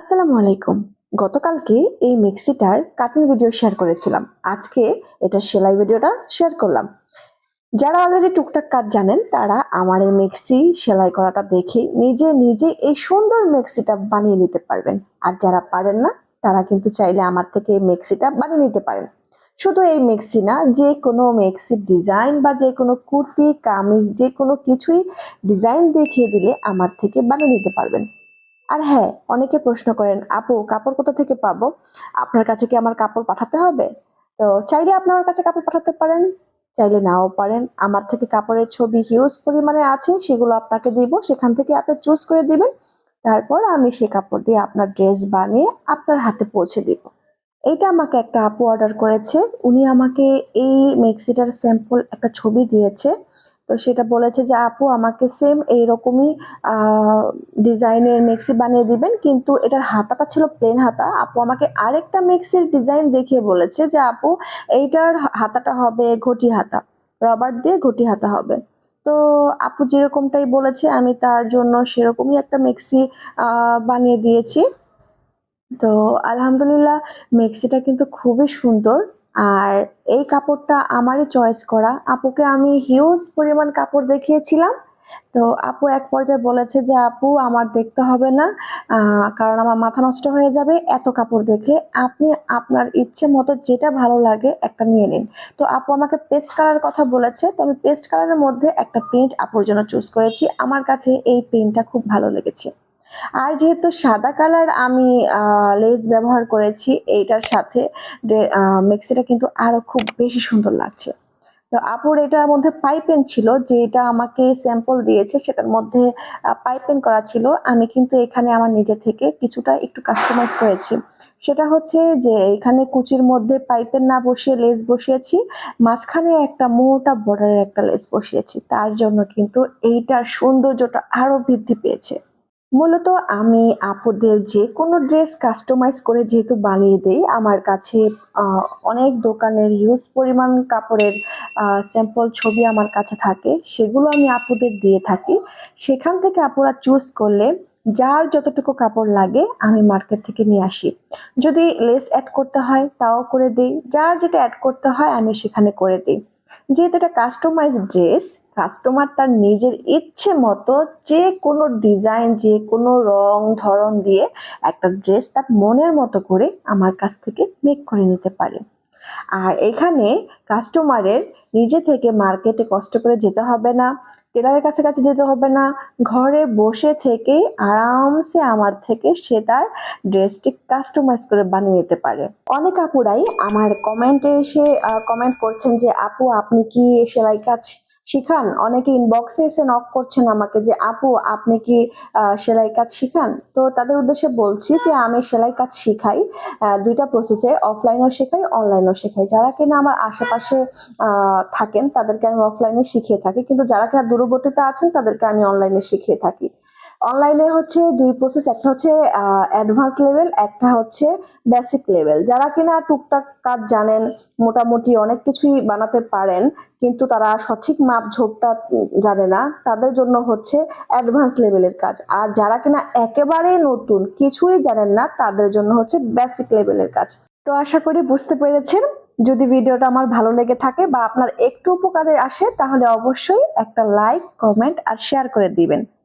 আসসালামু আলাইকুম। গতকালকে এই মেক্সিটার কাটিং ভিডিও শেয়ার করেছিলাম। আজকে এটা সেলাই ভিডিওটা শেয়ার করলাম। যারা অলরেডি টুকটাক কাজ জানেন, তারা আমার এই মেক্সি সেলাই করাটা দেখে নিজে নিজে এই সুন্দর মেক্সিটা বানিয়ে নিতে পারবেন। আর যারা পারেন না, তারা কিন্তু চাইলে আমার থেকে এই মেক্সিটা বানিয়ে নিতে পারেন। শুধু এই মেক্সি না, যে কোনো মেক্সির ডিজাইন বা যে কোনো কুর্তি, কামিজ, যে কোনো কিছুই ডিজাইন দেখিয়ে দিলে আমার থেকে বানিয়ে নিতে পারবেন। আর হ্যাঁ অনেকে প্রশ্ন করেন, আপু, কাপড় কোথা থেকে পাবো? আপনার কাছে কি আমার কাপড় পাঠাতে হবে? তো চাইলে আপনার কাছে কাপড় পাঠাতে পারেন, চাইলে নাও পারেন। আমার থেকে কাপড়ের ছবি হিউজ পরিমাণে আছে, সেগুলো আপনাকে দিব, সেখান থেকে আপনি চুজ করে দিবেন। তারপর আমি সেই কাপড় দিয়ে আপনার ড্রেস বানিয়ে আপনার হাতে পৌঁছে দিব। এইটা আমাকে একটা আপু অর্ডার করেছে। উনি আমাকে এই মেক্সিটার স্যাম্পল একটা ছবি দিয়েছে। তো সেটা বলেছে যে, আপু, আমাকে সেম এইরকমই ডিজাইনের মেক্সি বানিয়ে দিবেন, কিন্তু এটার হাতাটা ছিল প্লেন হাতা। আপু আমাকে আরেকটা মেক্সির ডিজাইন দেখিয়ে বলেছে যে, আপু, এইটার হাতাটা হবে ঘটি হাতা। রবার দিয়ে ঘটি হাতা হবে। তো আপু যেরকমটাই বলেছে, আমি তার জন্য সেরকমই একটা মেক্সি বানিয়ে দিয়েছি। তো আলহামদুলিল্লাহ মেক্সিটা কিন্তু খুবই সুন্দর। আর এই কাপড়টা আমারই চয়েস করা। আপুকে আমি হিউজ পরিমাণ কাপড় দেখিয়েছিলাম। তো আপু এক পর্যায়ে বলেছে যে, আপু, আমার দেখতে হবে না কারণ আমার মাথা নষ্ট হয়ে যাবে, এত কাপড় দেখে। আপনি আপনার ইচ্ছে মতো যেটা ভালো লাগে একটা নিয়ে নিন। তো আপু আমাকে পেস্ট কালার কথা বলেছে, তো আমি পেস্ট কালারের মধ্যে একটা প্রিন্ট আপুর জন্য চুজ করেছি। আমার কাছে এই প্রিন্টটা খুব ভালো লেগেছে। আর যেহেতু সাদা কালার আমি লেস ব্যবহার করেছি, এইটার সাথে মিক্সিটা কিন্তু আরও খুব বেশি সুন্দর লাগছে। তো আপুর এটার মধ্যে পাইপেন ছিল, যেটা আমাকে স্যাম্পল দিয়েছে, সেটার মধ্যে পাইপেন করা ছিল। আমি কিন্তু এখানে আমার নিজে থেকে কিছুটা একটু কাস্টমাইজ করেছি। সেটা হচ্ছে যে, এখানে কুচির মধ্যে পাইপেন না বসিয়ে লেস বসিয়েছি, মাঝখানে একটা মোটা বর্ডারের একটা লেস বসিয়েছি। তার জন্য কিন্তু এইটার সৌন্দর্যটা আরও বৃদ্ধি পেয়েছে। মূলত আমি আপুদের যে কোনো ড্রেস কাস্টমাইজ করে যেহেতু বানিয়ে দেই, আমার কাছে অনেক দোকানের হিউজ পরিমাণ কাপড়ের স্যাম্পল ছবি আমার কাছে থাকে, সেগুলো আমি আপুদের দিয়ে থাকি। সেখান থেকে আপুরা চুজ করলে যার যতটুকু কাপড় লাগে আমি মার্কেট থেকে নিয়ে আসি। যদি লেস অ্যাড করতে হয় তাও করে দিই, যার যেটা অ্যাড করতে হয় আমি সেখানে করে দিই। যেহেতু এটা কাস্টমাইজ ড্রেস কাস্টমার তার নিজের ইচ্ছে মতো যে কোনো ডিজাইন যে কোনো রং, ধরন দিয়ে একটা ড্রেস তার মনের মতো করে আমার কাছ থেকে মেক করে নিতে পারে। আর এখানে কাস্টমারের নিজে থেকে মার্কেটে কষ্ট করে যেতে হবে না টেলারের কাছে কাছে যেতে হবে না, ঘরে বসে থেকে আরামসে আমার থেকে সে তার ড্রেসটি কাস্টমাইজ করে বানিয়ে নিতে পারে। অনেক আপুরাই আমার কমেন্টে এসে কমেন্ট করছেন যে, আপু, আপনি কি সেলাই কাজ শিখান? অনেকে ইনবক্সে এসে নক করছেন আমাকে যে, আপু, আপনি কি সেলাই কাজ শিখান? তো তাদের উদ্দেশ্যে বলছি যে, আমি সেলাই কাজ শিখাই দুইটা প্রসেসে অফলাইনও শেখাই অনলাইনও শেখাই। যারা কিনা আমার আশেপাশে থাকেন, তাদেরকে আমি অফলাইনে শিখিয়ে থাকি। কিন্তু যারা কিনা দূরবর্তীতে আছেন, তাদেরকে আমি অনলাইনে শিখিয়ে থাকি। অনলাইনে হচ্ছে দুই প্রসেস একটা হচ্ছে অ্যাডভান্স লেভেল একটা হচ্ছে বেসিক লেভেল যারা কিনা টুকটাক কাজ জানেন, মোটামুটি অনেক কিছুই বানাতে পারেন, কিন্তু তারা সঠিক মাপ ঝোপটা জানে না, তাদের জন্য হচ্ছে অ্যাডভান্স লেভেলের কাজ। আর যারা কিনা একেবারে নতুন, কিছুই জানেন না, তাদের জন্য হচ্ছে বেসিক লেভেলের কাজ। তো আশা করি বুঝতে পেরেছেন। যদি ভিডিওটা আমার ভালো লেগে থাকে বা আপনার একটু উপকারে আসে, তাহলে অবশ্যই একটা লাইক কমেন্ট আর শেয়ার করে দিবেন।